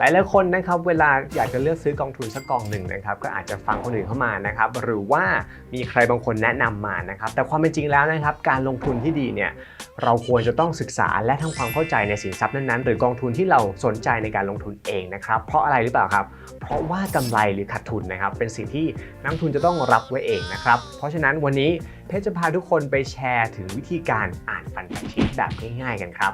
หลายหลายๆคนนะครับเวลาอยากจะเลือกซื้อกองทุนสักกองหนึ่งนะครับก็อาจจะฟังคนอื่นเข้ามานะครับหรือว่ามีใครบางคนแนะนำมานะครับแต่ความเป็นจริงแล้วนะครับการลงทุนที่ดีเนี่ยเราควรจะต้องศึกษาและทำความเข้าใจในสินทรัพย์นั้นๆ หรือกองทุนที่เราสนใจในการลงทุนเองนะครับเพราะอะไรหรือเปล่าครับ เพราะว่ากำไรหรือขาดทุนนะครับเป็นสิ่งที่นักทุนจะต้องรับไว้เองนะครับเพราะฉะนั้นวันนี้เพชรจะพาทุกคนไปแชร์ถึงวิธีการอ่านฟันแฟกชีแบบง่ายๆกันครับ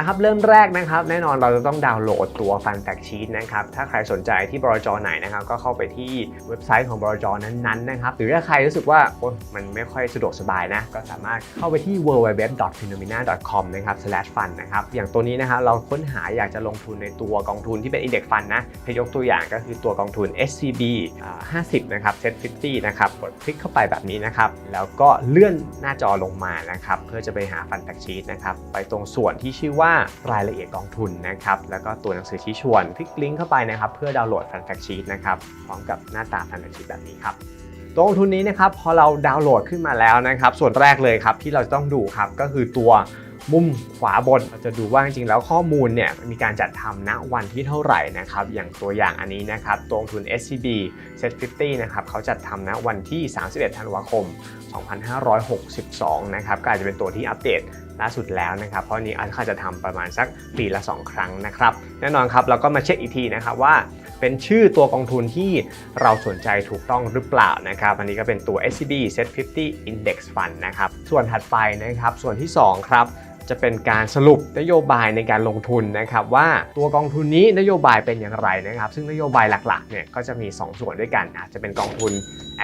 เอาละครับเริ่มแรกนะครับแน่นอนเราจะต้องดาวน์โหลดตัว Fun Fact Sheet นะครับถ้าใครสนใจที่บรจไหนนะครับก็เข้าไปที่เว็บไซต์ของบรจนั้นๆนะครับหรือถ้าใครรู้สึกว่าโอ๊ยมันไม่ค่อยสะดวกสบายนะก็สามารถเข้าไปที่ www.phenomena.com นะครับ /fund นะครับอย่างตัวนี้นะครับเราค้นหาอยากจะลงทุนในตัวกองทุนที่เป็น Index Fund นนะให้ยกตัวอย่างก็คือตัวกองทุน SCB 50 นะครับ Set 50 นะครับกดคลิกเข้าไปแบบนี้นะครับแล้วก็เลื่อนหน้าจอลงมานะครับเพื่อจะไปหา Fun Fact Sheet นะครับไปตรงส่วนที่ชื่อว่ารายละเอียดกองทุนนะครับแล้วก็ตัวหนังสือชี้ชวนคลิกลิงก์เข้าไปนะครับเพื่อดาวน์โหลด Fun Fact Sheet นะครับพร้อมกับหน้าตา Fun Fact Sheet แบบนี้ครับตัวกองทุนนี้นะครับพอเราดาวน์โหลดขึ้นมาแล้วนะครับส่วนแรกเลยครับที่เราจะต้องดูครับก็คือตัวมุมขวาบนเราจะดูว่าจริงๆแล้วข้อมูลเนี่ยมีการจัดทำณวันที่เท่าไหร่นะครับอย่างตัวอย่างอันนี้นะครับตัวกองทุน SCB Set 50นะครับเขาจัดทำณวันที่ 31 ธันวาคม 2562 นะครับก็อาจจะเป็นตัวที่อัปเดต ล่าสุดแล้วนะครับ เพราะนี้อาจจะทำประมาณสักปีละ 2 ครั้งนะครับ แน่นอนครับเราก็มาเช็คอีกทีนะครับว่าเป็นชื่อตัวกองทุนที่เราสนใจถูกต้องหรือเปล่านะครับ อันนี้ก็เป็นตัว SCB Set 50 Index Fund นะครับ ส่วนถัดไปนะครับส่วนที่ 2 ครับจะเป็นการสรุปนโยบายในการลงทุนนะครับว่าตัวกองทุนนี้นโยบายเป็นอย่างไรนะครับ ซึ่งนโยบายหลักๆเนี่ยก็จะมี 2 ส่วนด้วยกันอาจจะเป็นกองทุน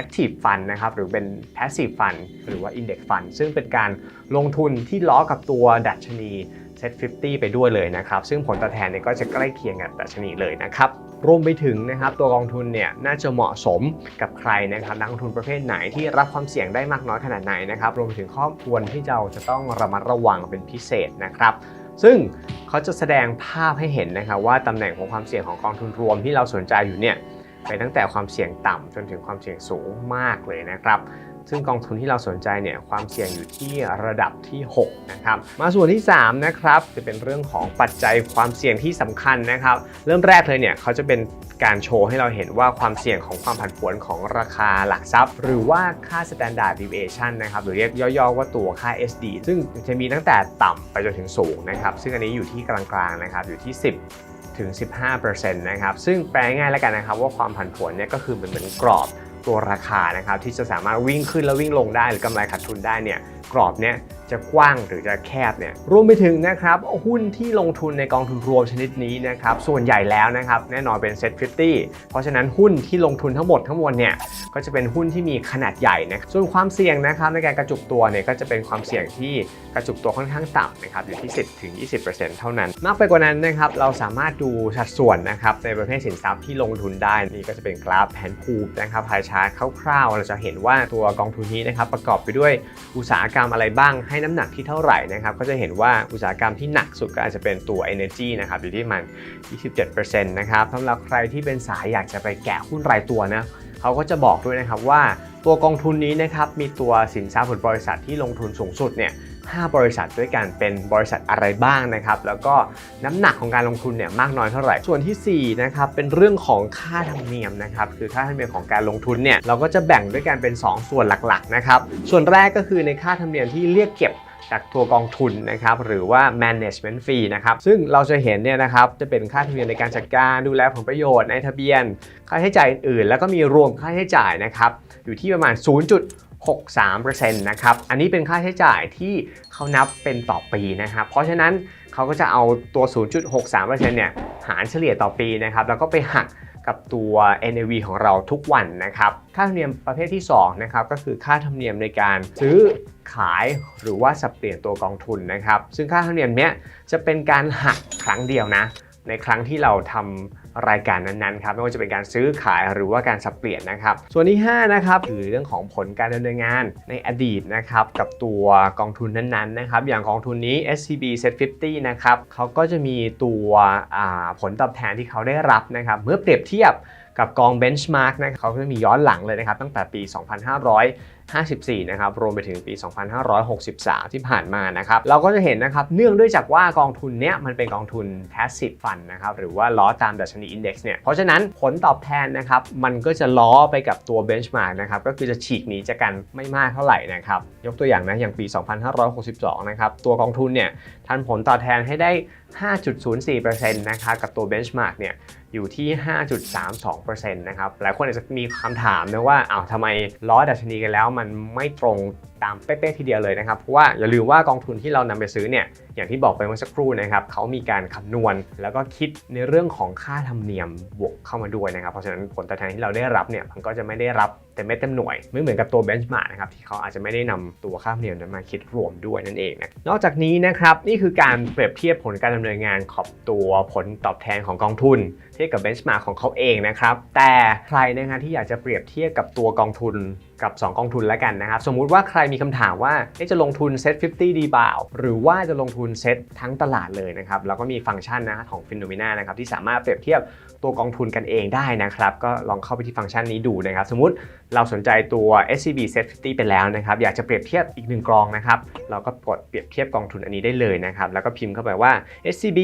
Active Fund นะครับหรือเป็น Passive Fund หรือว่า Index Fund ซึ่งเป็นการลงทุนที่ล้อกับตัวดัชนี Set 50 ไปด้วยเลยนะครับ ซึ่งผลตอบแทนเนี่ยก็จะใกล้เคียงกับดัชนีเลยนะครับ รวมไปถึงนะครับตัวกองทุนเนี่ยน่าจะเหมาะสมกับใครนะครับนักลงทุนประเภทไหนที่รับความเสี่ยงได้มากน้อยขนาดไหนนะครับ รวมไปถึงข้อควรที่เราจะต้องระมัดระวังเป็นพิเศษนะครับ ซึ่งเขาจะแสดงภาพให้เห็นนะครับว่าตำแหน่งของความเสี่ยงของกองทุนรวมที่เราสนใจอยู่เนี่ย ไปตั้งแต่ความเสี่ยงต่ำจนถึงความเสี่ยงสูงมากเลยนะครับ ซึ่งกองทุนที่เราสนใจเนี่ยความเสี่ยงอยู่ที่ระดับที่ 6 นะครับ มาส่วนที่ 3 นะครับ จะเป็นเรื่องของปัจจัยความเสี่ยงที่สำคัญนะครับ เริ่มแรกเลยเนี่ยเขาจะเป็นการโชว์ให้เราเห็นว่าความเสี่ยงของความผันผวนของราคาหลักทรัพย์ หรือว่าค่า standard deviation นะครับหรือเรียกย่อๆว่าตัวค่า SD ซึ่งจะมีตั้งแต่ต่ำไปจนถึงสูงนะครับ ซึ่งอันนี้อยู่ที่กลางๆนะครับอยู่ที่ 10 ถึง 15%นะครับ ซึ่งแปลง่ายแล้วกันนะครับว่าความผันผวนเนี่ยก็คือเหมือนเหมือนกรอบตัวราคานะครับที่จะสามารถวิ่งขึ้นแล้ววิ่งลงได้หรือกำไรขาดทุนได้เนี่ยกรอบเนี่ยจะกว้างหรือจะแคบเนี่ยรวมไปถึงนะครับหุ้นที่ลงทุนในกองทุนรวมชนิดนี้นะครับส่วนใหญ่แล้วนะครับแน่นอนเป็น Set 50เพราะฉะนั้นหุ้นที่ลงทุนทั้งหมดทั้งมวลเนี่ยก็จะเป็นหุ้นที่มีขนาดใหญ่นะส่วนความเสี่ยงนะครับในการกระจุกตัวเนี่ยก็จะเป็นความเสี่ยงที่กระจุกตัวค่อนข้างต่ำนะครับอยู่ที่ 10ถึง20%เท่านั้น มากไปกว่านั้นนะครับเราสามารถดูสัดส่วนนะครับในประเภทสินทรัพย์ที่ลงทุนได้นี่ก็จะเป็นกราฟแผนภูมินะครับพายชาร์ตคร่าวๆ เราจะเห็นว่าตัวกองทุนนี้นะครับประกอบไปด้วยอุตสาหกรรมอะไรบ้างใให้น้ำหนักที่เท่าไหร่นะครับก็จะเห็นว่าอุตสาหกรรมที่หนักสุดก็อาจจะเป็นตัว Energy นะครับอยู่ที่มัน 27%นะครับสำหรับใครที่เป็นสายอยากจะไปแกะหุ้นรายตัวนะเขาก็จะบอกด้วยนะครับว่าตัวกองทุนนี้นะครับมีตัวสินทรัพย์ผลบริษัทที่ลงทุนสูงสุดเนี่ย 5 บริษัทด้วยกันเป็นบริษัทอะไรบ้างนะครับ แล้วก็น้ำหนักของการลงทุนเนี่ยมากน้อยเท่าไหร่ส่วนที่4นะครับเป็นเรื่องของค่าธรรมเนียมนะครับคือค่าธรรมเนียมของการลงทุนเนี่ยเราก็จะแบ่งด้วยกันเป็น 2 ส่วนหลักๆนะครับส่วนแรกก็คือในค่าธรรมเนียมที่เรียกเก็บจากตัวกองทุนนะครับหรือว่า management fee นะครับซึ่งเราจะเห็นเนี่ยนะครับจะเป็นค่าธรรมเนียมในการจัดการดูแลผลประโยชน์ในทะเบียน ค่าใช้จ่ายอื่นๆ แล้วก็มีรวมค่าใช้จ่ายนะครับอยู่ที่ประมาณ 6.3%นะครับ อันนี้เป็นค่าใช้จ่ายที่เขานับเป็นต่อปีนะครับ เพราะฉะนั้นเขาก็จะเอาตัว 0.63%เนี่ยหารเฉลี่ยต่อปีนะครับ แล้วก็ไปหักกับตัว NAV ของเราทุกวันนะครับ ค่าธรรมเนียมประเภทที่2นะครับก็คือค่าธรรมเนียมในการซื้อขายหรือว่าสับเปลี่ยนตัวกองทุนนะครับ ซึ่งค่าธรรมเนียมเนี้ยจะเป็นการหักครั้งเดียวนะ ในครั้งที่เราทำ รายการนั้นๆครับไม่ว่าจะเป็นการซื้อขายหรือว่าการสับเปลี่ยนนะครับ ส่วนที่5นะครับคือเรื่องของผลการดำเนินงานในอดีตนะครับกับตัวกองทุนนั้นๆนะครับอย่างกองทุนนี้ SCB Set 50นะครับเขาก็จะมีตัวผลตอบแทนที่เขาได้รับนะครับเมื่อเปรียบเทียบกับกอง Benchmark นะครับเขาก็จะมีย้อนหลังเลยนะครับตั้งแต่ปี 2,500 2554นะครับ รวมไปถึงปี 2563 ที่ผ่านมานะครับ เราก็จะเห็นนะครับ เนื่องด้วยจากว่ากองทุนเนี้ยมันเป็นกองทุน passive fund นะครับ หรือว่าล้อตามดัชนี index เนี่ย เพราะฉะนั้นผลตอบแทนนะครับ มันก็จะล้อไปกับตัว benchmark นะครับ ก็คือจะฉีกหนีจากกันไม่มากเท่าไหร่นะครับ ยกตัวอย่างนะ อย่างปี 2562 นะครับ ตัวกองทุนเนี่ยทันผลตอบแทนให้ได้ 5.04%นะครับ กับตัว benchmark เนี่ยอยู่ที่ 5.32%นะครับ หลายคนอาจจะมีคำถามนะว่าอ้าวทำไมล้อดัชนีกันแล้วมันไม่ตรงตามเป๊ะๆทีเดียวเลยนะครับ เพราะว่าอย่าลืมว่ากองทุนที่เรานำไปซื้อเนี่ย อย่างที่บอกไปเมื่อสักครู่นะครับเขามีการคำนวณ แล้วก็คิดในเรื่องของค่าธรรมเนียมบวกเข้ามาด้วยนะครับ เพราะฉะนั้นผลตอบแทนที่เราได้รับเนี่ยมันก็จะไม่ได้รับเต็มเม็ดเต็มหน่วย ไม่เหมือนกับตัว benchmark นะครับที่เขาอาจจะไม่ได้นำตัวค่าธรรมเนียมนั้นมาคิดรวมด้วยนั่นเองนะนอกจากนี้นะครับนี่คือการเปรียบเทียบผลการดำเนินงานของตัวผลตอบแทนของกองทุนเทียบกับ benchmark ของเขาเองนะครับแต่ใครนะฮะที่อยากจะเปรียบเทียบกับตัวกองทุนกับ 2 กองทุนแล้วกันนะครับ สมมุติว่าใครมีคำถามว่าจะลงทุนเซ็ต50 ดีเปล่าหรือว่าจะลงทุนเซ็ตทั้งตลาดเลยนะครับแล้วก็มีฟังก์ชันนะของ p h e n o m e n a นะครับที่สามารถเปรียบเทียบตัวกองทุนกันเองได้นะครับ ก็ลองเข้าไปที่ฟังก์ชันนี้ดูนะครับ สมมุติเราสนใจตัว SCB Set 50ไปแล้วนะครับอยากจะเปรียบเทียบอีกหนึ่งกองนะครับเราก็กดเปรียบเทียบกองทุนอันนี้ได้เลยนะครับแล้วก็พิมพ์เข้าไปว่า SCB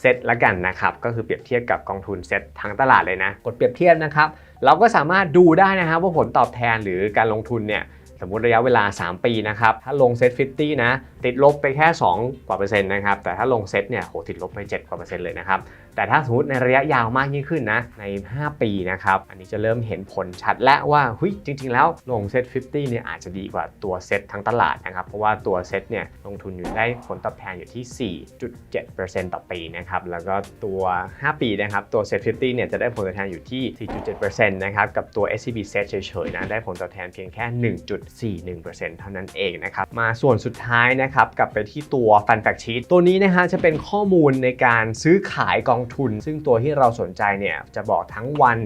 เซตละกันนะครับก็คือเปรียบเทียบกับกองทุนเซตทั้งตลาดเลยนะ กดเปรียบเทียบนะครับเราก็สามารถดูได้นะครับว่าผลตอบแทนหรือการลงทุนเนี่ยสมมุติระยะเวลา 3 ปีนะครับ ถ้าลงเซ็ต50 นะ ติดลบไปแค่ 2 กว่าเปอร์เซ็นต์นะครับ แต่ถ้าลงเซ็ตเนี่ยโหติดลบไป 7 กว่าเปอร์เซ็นต์เลยนะครับ แต่ถ้าสมมติในระยะยาวมากยิ่งขึ้นนะ ใน 5 ปีนะครับ อันนี้จะเริ่มเห็นผลชัดและว่าเฮ้ยจริง ๆ แล้วลงเซ็ต50 เนี่ยอาจจะดีกว่าตัวเซ็ตทั้งตลาดนะครับ เพราะว่าตัวเซ็ตเนี่ยลงทุนอยู่ได้ผลตอบแทนอยู่ที่ 4.7%ต่อปีนะครับ แล้วก็ตัว 5 ปีนะครับตัวเซ็ต50 เนี่ยจะได้ผลตอบแทนอยู่ที่ 4.7%นะครับ กับตัว SCB Set เฉยๆนะได้ผลตอบแทนเพียงแค่ 1.41%เท่านั้นเองนะครับ มาส่วนสุดท้ายนะครับกลับไปที่ตัว Fun Fact Sheet ตัวนี้นะฮะจะเป็นข้อมูลในการซื้อขายกองทุน ซึ่งตัวที่เราสนใจเนี่ยจะบอกทั้งวัน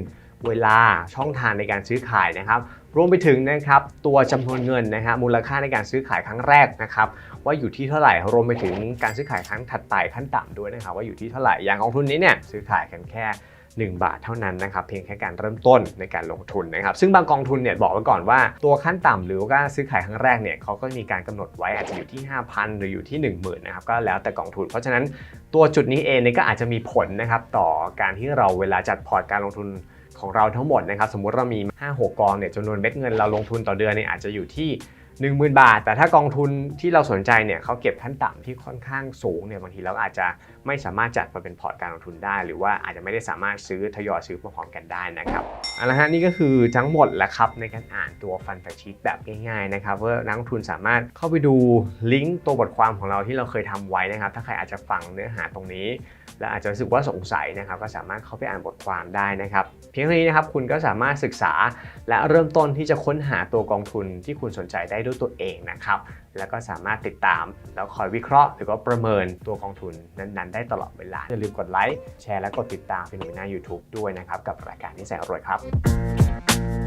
เวลาช่องทางในการซื้อขายนะครับ รวมไปถึงนะครับตัวจำนวนเงินนะฮะมูลค่าในการซื้อขายครั้งแรกนะครับว่าอยู่ที่เท่าไหร่รวมไปถึงการซื้อขายครั้งถัดไปขั้นต่ำด้วยนะครับว่าอยู่ที่เท่าไหร่อย่างกองทุนนี้เนี่ยซื้อขายกันแค่ 1 บาทเท่านั้นนะครับเพียงแค่การเริ่มต้นในการลงทุนนะครับซึ่งบางกองทุนเนี่ยบอกไว้ก่อนว่าตัวขั้นต่ำหรือว่าซื้อขายครั้งแรกเนี่ยเขาก็มีการกำหนดไว้อาจจะอยู่ที่ 5,000 หรืออยู่ที่ 10,000นะครับก็แล้วแต่กองทุน เพราะฉะนั้นตัวจุดนี้เองเนี่ยก็อาจจะมีผลนะครับต่อการที่เราเวลาจัดพอร์ตการลงทุนของเราทั้งหมดนะครับสมมุติเรามี 5-6 กองเนี่ยจำนวนเม็ดเงินเราลงทุนต่อเดือนเนี่ยอาจจะอยู่ที่ 10,000 บาท แต่ถ้ากองทุนที่เราสนใจเนี่ยเขาเก็บขั้นต่ำที่ค่อนข้างสูงเนี่ยบางทีเราอาจจะไม่สามารถจัดมาเป็นพอร์ตการลงทุนได้ หรือว่าอาจจะไม่ได้สามารถซื้อทยอยซื้อพร้อมกันได้นะครับเอาละฮะนี่ก็คือทั้งหมดแหละครับในการอ่านตัวฟันแฟชีตแบบง่ายๆนะครับว่านักลงทุนสามารถเข้าไปดูลิงก์ตัวบทความของเราที่เราเคยทำไว้นะครับ ถ้าใครอาจจะฟังเนื้อหาตรงนี้ และอาจจะรู้สึกว่าสงสัยนะครับก็สามารถเข้าไปอ่านบทความได้นะครับ เพียงเท่านี้นะครับคุณก็สามารถศึกษาและเริ่มต้นที่จะค้นหาตัวกองทุนที่คุณสนใจได้ด้วยตัวเองนะครับ แล้วก็สามารถติดตาม แล้วคอยวิเคราะห์ หรือว่าประเมินตัวกองทุนนั้นๆ ได้ตลอดเวลา อย่าลืมกดไลค์ แชร์ และกดติดตามเป็นหน่วยหน้า YouTube ด้วยนะครับ กับรายการนิสัยอร่อยครับ